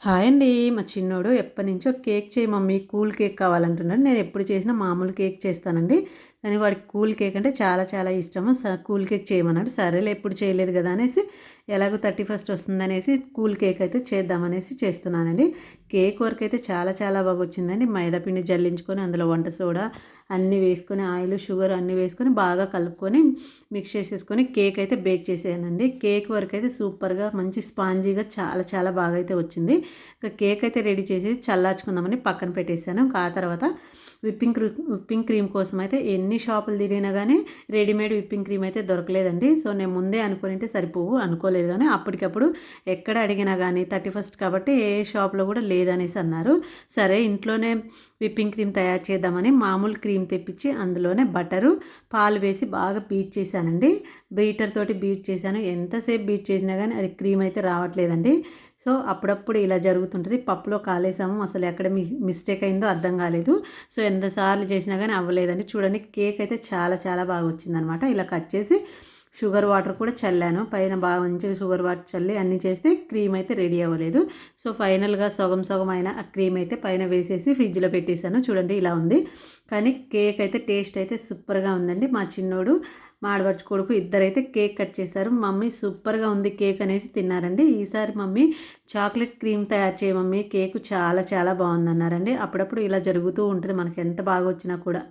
Hi అండి. మా చిన్నోడు ఎప్పటి నుంచో కేక్ చేయి మమ్మీ కూల్ కేక్ కావాలంటున్నాడు. నేను ఎప్పుడు చేసినా మామూలు కేక్ చేస్తానండి. కానీ వాడికి కూల్ కేక్ అంటే చాలా చాలా ఇష్టము. స కూల్ కేక్ చేయమన్నాడు. సరేలే ఎప్పుడు చేయలేదు కదా అనేసి ఎలాగో థర్టీ ఫస్ట్ వస్తుందనేసి కూల్ కేక్ అయితే చేద్దామనేసి చేస్తున్నానండి. కేక్ వరకు అయితే చాలా చాలా బాగా వచ్చిందండి. మైదాపిండి జల్లించుకొని అందులో వంట సోడా అన్నీ వేసుకొని ఆయిల్ షుగర్ అన్నీ వేసుకొని బాగా కలుపుకొని మిక్స్ చేసేసుకొని కేక్ అయితే బేక్ చేసేయానండి కేక్ వరకు అయితే సూపర్గా మంచి స్పాంజీగా చాలా చాలా బాగా అయితే వచ్చింది. ఇంకా కేక్ అయితే రెడీ చేసి చల్లార్చుకుందామని పక్కన పెట్టేశాను. ఆ తర్వాత విప్పింగ్ క్రీ విప్పింగ్ క్రీమ్ కోసం అయితే ఎన్ని షాపులు తిరిగినా కానీ రెడీమేడ్ విప్పింగ్ క్రీమ్ అయితే దొరకలేదండి. సో నేను ముందే అనుకుని సరిపోవు అనుకోలేదు కానీ అప్పటికప్పుడు ఎక్కడ అడిగినా కానీ థర్టీ ఫస్ట్ కాబట్టి ఏ షాప్లో కూడా లేదు లేదనేసి అన్నారు. సరే ఇంట్లోనే విప్పింగ్ క్రీమ్ తయారు చేద్దామని మామూలు క్రీమ్ తెప్పించి అందులోనే బటరు పాలు వేసి బాగా బీట్ చేశానండి. బీటర్ తోటి బీట్ చేశాను. ఎంతసేపు బీట్ చేసినా కానీ అది క్రీమ్ అయితే రావట్లేదండి. సో అప్పుడప్పుడు ఇలా జరుగుతుంటుంది. పప్పులో కాలేసాము. అసలు ఎక్కడ మీ మిస్టేక్ అయిందో అర్థం కాలేదు. సో ఎంతసార్లు చేసినా కానీ అవ్వలేదండి. చూడండి కేక్ అయితే చాలా చాలా బాగా వచ్చిందనమాట. ఇలా కట్ చేసి షుగర్ వాటర్ కూడా చల్లాను. పైన బాగా మంచిగా షుగర్ వాటర్ చల్లి అన్నీ చేస్తే క్రీమ్ అయితే రెడీ అవ్వలేదు. సో ఫైనల్గా సగం సగం అయిన ఆ క్రీమ్ అయితే పైన వేసేసి ఫ్రిడ్జ్లో పెట్టేశాను. చూడండి ఇలా ఉంది. కానీ కేక్ అయితే టేస్ట్ అయితే సూపర్గా ఉందండి. మా చిన్నోడు మా ఆడపడుచు కొడుకు ఇద్దరైతే కేక్ కట్ చేశారు. మమ్మీ సూపర్గా ఉంది కేక్ అనేసి తిన్నారండి. ఈసారి మమ్మీ చాక్లెట్ క్రీమ్ తయారు చేయ మమ్మీ. కేక్ చాలా చాలా బాగుందన్నారండి. అప్పుడప్పుడు ఇలా జరుగుతూ ఉంటుంది. మనకి ఎంత బాగా వచ్చినా కూడా.